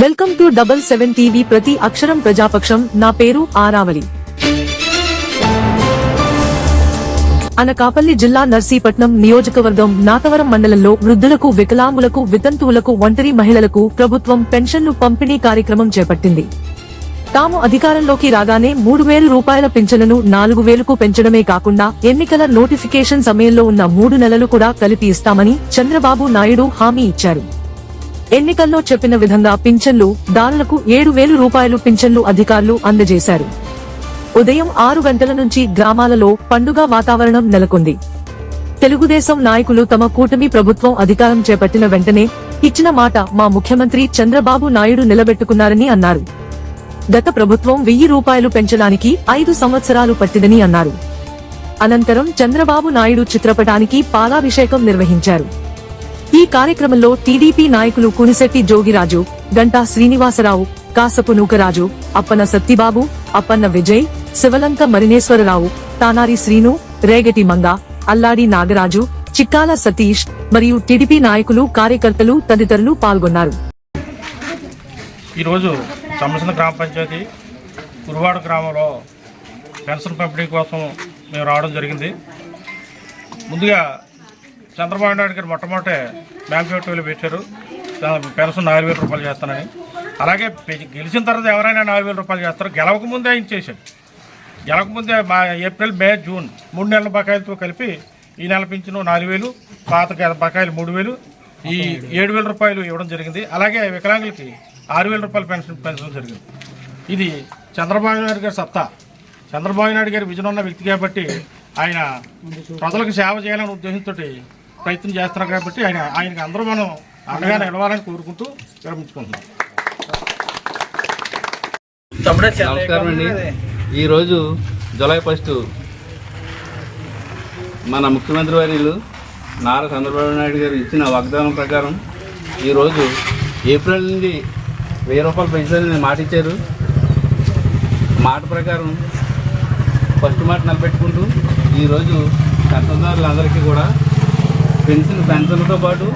Welcome to double seven TV ప్రతి అక్షరం ప్రజాపక్షం. నా పేరు ఆరావళి. అనకాపల్లి జిల్లా నర్సీపట్నం నియోజకవర్గం నాతవరం మండలంలో వృద్ధులకు వికలాంగులకు వితంతువులకు ఒంటరి మహిళలకు ప్రభుత్వం పెన్షన్ను పంపిణీ కార్యక్రమం చేపట్టింది. తాము అధికారంలోకి రాగానే మూడు వేల రూపాయల పింఛన్లను నాలుగు వేలకు పెంచడమే కాకుండా ఎన్నికల నోటిఫికేషన్ సమయంలో ఉన్న మూడు నెలలు కూడా కలిపి ఇస్తామని చంద్రబాబు నాయుడు హామీ ఇచ్చారు. ఎన్నికల్లో చెప్పిన విధంగా పింఛన్లు దారులకు ఏడు వేలు రూపాయలు పింఛన్లు అధికారులు అందజేశారు. ఉదయం ఆరు గంటల నుంచి గ్రామాలలో పండుగ వాతావరణం నెలకొంది. తెలుగుదేశం నాయకులు తమ కూటమి ప్రభుత్వం అధికారం చేపట్టిన వెంటనే ఇచ్చిన మాట మా ముఖ్యమంత్రి చంద్రబాబు నాయుడు నిలబెట్టుకున్నారని అన్నారు. గత ప్రభుత్వం వెయ్యి రూపాయలు పెంచడానికి ఐదు సంవత్సరాలు పట్టిదని అన్నారు. అనంతరం చంద్రబాబు నాయుడు చిత్రపటానికి పాలాభిషేకం నిర్వహించారు. ఈ కార్యక్రమంలో టీడీపీ నాయకులు కునిశెట్టి జోగిరాజు గంటా శ్రీనివాసరావు కాసపు నూకరాజు అప్పన్న సత్తిబాబు అప్పన్న విజయ్ శివలంక మరినేశ్వరరావు తానారి శ్రీను రేగటి మంగ అల్లాడి నాగరాజు చిక్కాల సతీష్ మరియు టీడీపీ నాయకులు కార్యకర్తలు తదితరులు పాల్గొన్నారు. ఈరోజు సమసన గ్రామ పంచాయతీ కురువాడ గ్రామంలో పెన్షన్ పంపిణీ కోసం మేము రావడం జరిగింది. ముందుగా చంద్రబాబు నాయుడు గారు మొట్టమొదటి మేనిఫెస్టోలో పెట్టారు. పెన్షన్ నాలుగు వేల రూపాయలు చేస్తానని. అలాగే పె- గెలిచిన తర్వాత ఎవరైనా నాలుగు వేల రూపాయలు చేస్తారు గెలవక ముందే ఆయన చేశాడు. గెలవక ముందే మా ఏప్రిల్ మే జూన్ మూడు నెలల బకాయిలతో కలిపి ఈ నెల పెంచిన నాలుగు వేలు పాత గ- బకాయిలు మూడు వేలు ఈ ఏడు వేల రూపాయలు ఇవ్వడం జరిగింది. అలాగే వికలాంగులకి ఆరు వేల రూపాయల పెన్షన్ పెన్షన్ జరిగింది. ఇది చంద్రబాబు నాయుడు గారి సత్తా. చంద్రబాబు నాయుడు గారి విజయం ఉన్న వ్యక్తి కాబట్టి ఆయన ప్రజలకు సేవ చేయాలనే ఉద్దేశంతో ప్రయత్నం చేస్తున్నారు కాబట్టి ఆయన ఆయనకి అందరూ మనం అండగా నిలవాలని కోరుకుంటూ విరమించుకుంటున్నాం. నమస్కారం అండి. ఈరోజు జూలై ఫస్ట్ మన ముఖ్యమంత్రి వర్యులు నారా చంద్రబాబు నాయుడు గారు ఇచ్చిన వాగ్దానం ప్రకారం ఈరోజు ఏప్రిల్ నుండి వెయ్యి రూపాయలు పెంచాలని మాట ఇచ్చారు. మాట ప్రకారం ఫస్ట్ మాట నిలబెట్టుకుంటూ ఈరోజు పెన్షన్దారులందరికీ కూడా పెన్షన్ పెన్షన్తో పాటు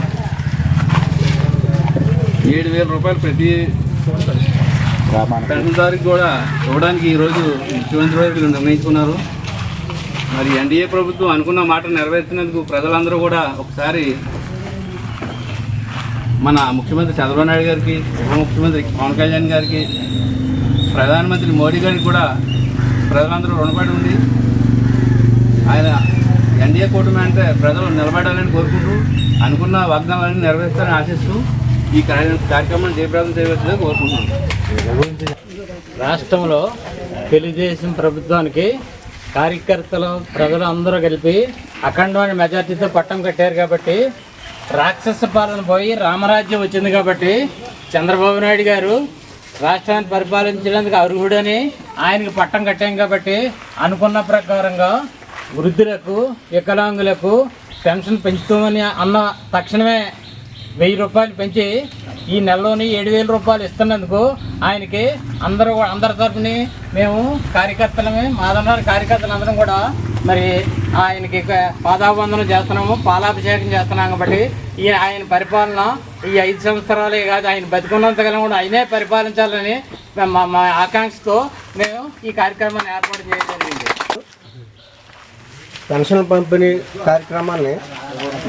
ఏడు వేల రూపాయలు ప్రతి పెన్షన్దారికి కూడా ఇవ్వడానికి ఈరోజు ముఖ్యమంత్రి వారు నిర్ణయించుకున్నారు. మరి ఎన్డీఏ ప్రభుత్వం అనుకున్న మాట నెరవేర్చినందుకు ప్రజలందరూ కూడా ఒకసారి మన ముఖ్యమంత్రి చంద్రబాబు నాయుడు గారికి ఉప ముఖ్యమంత్రి పవన్ కళ్యాణ్ గారికి ప్రధానమంత్రి మోడీ గారికి కూడా ప్రజలందరూ రుణపడి ఉంది ఆయన ఎన్డీఏ కూటమి అంటే ప్రజలు నిలబడాలని కోరుకుంటూ అనుకున్న వాగ్దానాలను నెరవేర్చాలని ఆశిస్తూ ఈ కార్యక్రమాన్ని జయప్రదం చేయవలసిందిగా కోరుకుంటున్నాను. రాష్ట్రంలో తెలుగుదేశం ప్రభుత్వానికి కార్యకర్తలు ప్రజలు అందరూ కలిపి అఖండమైన మెజార్టీతో పట్టం కట్టారు కాబట్టి రాక్షస పాలన పోయి రామరాజ్యం వచ్చింది కాబట్టి చంద్రబాబు నాయుడు గారు రాష్ట్రాన్ని పరిపాలించడానికి అర్హుడని ఆయనకు పట్టం కట్టాం కాబట్టి అనుకున్న ప్రకారంగా వృద్ధులకు వికలాంగులకు పెన్షన్ పెంచుతామని అన్న తక్షణమే వెయ్యి రూపాయలు పెంచి ఈ నెలలోని ఏడు వేల రూపాయలు ఇస్తున్నందుకు ఆయనకి అందరూ అందరి తరఫుని మేము కార్యకర్తలమే మాదన్నారు కార్యకర్తలు అందరం కూడా మరి ఆయనకి ఇక పాదాబంధనం చేస్తున్నాము పాలాభిషేకం చేస్తున్నాం కాబట్టి ఈ ఆయన పరిపాలన ఈ ఐదు సంవత్సరాలే కాదు ఆయన బతికున్నంతకాలం కూడా ఆయనే పరిపాలించాలని మా మా ఆకాంక్షతో మేము ఈ కార్యక్రమాన్ని ఏర్పాటు చేయడం జరిగింది. పెన్షన్ పంపిణీ కార్యక్రమాన్ని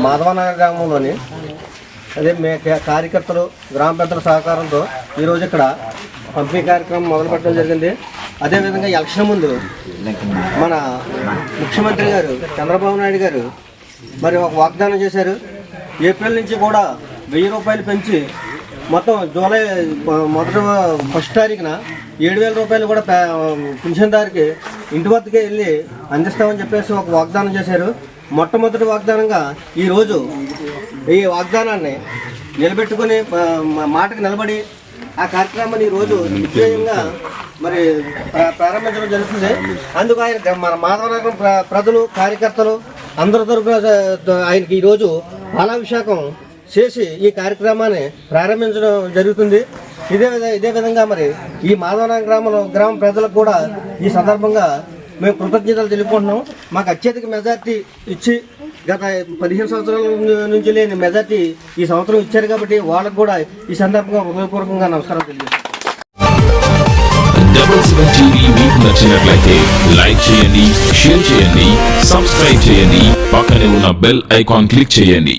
మాధవనగర్ గ్రామంలోని అదే మే కార్యకర్తలు గ్రామ పెద్దల సహకారంతో ఈరోజు ఇక్కడ పంపిణీ కార్యక్రమం మొదలుపెట్టడం జరిగింది. అదేవిధంగా ఎలక్షన్ ముందు మన ముఖ్యమంత్రి గారు చంద్రబాబు నాయుడు గారు మరి ఒక వాగ్దానం చేశారు. ఏప్రిల్ నుంచి కూడా వెయ్యి రూపాయలు పెంచి మొత్తం జూలై మొదటి ఫస్ట్ తారీఖున ఏడు వేల రూపాయలు కూడా పెన్షన్దారికి పింఛన్దారికి ఇంటి వద్దకే వెళ్ళి అందిస్తామని చెప్పేసి ఒక వాగ్దానం చేశారు. మొట్టమొదటి వాగ్దానంగా ఈరోజు ఈ వాగ్దానాన్ని నిలబెట్టుకుని మాటకు నిలబడి ఆ కార్యక్రమాన్ని ఈరోజు విజయంగా మరి ప్రారంభించడం జరుగుతుంది. అందుకు ఆయన మన మాధవనగరం ప్ర- ప్రజలు కార్యకర్తలు అందరి తరఫున ఆయనకి ఈరోజు పాలాభిషేకం చేసి ఈ కార్యక్రమాన్ని ప్రారంభించడం జరుగుతుంది. ఇదే ఇదే విధంగా మరి ఈ మాధవనగరం గ్రామంలో గ్రామ ప్రజలకు కూడా ఈ సందర్భంగా మేము కృతజ్ఞతలు తెలుపుకుంటున్నాం. మాకు అత్యధిక మెజార్టీ ఇచ్చి గత పదిహేను సంవత్సరాల నుంచి లేని మెజార్టీ ఈ సంవత్సరం ఇచ్చారు కాబట్టి వాళ్ళకు కూడా ఈ సందర్భంగా హృదయపూర్వకంగా నమస్కారం తెలియజేస్తాను మీకు నచ్చినట్లయితే లైక్ చేయండి షేర్ చేయండి సబ్స్క్రైబ్ చేయండి పక్కనే ఉన్న బెల్ ఐకాన్ క్లిక్ చేయండి.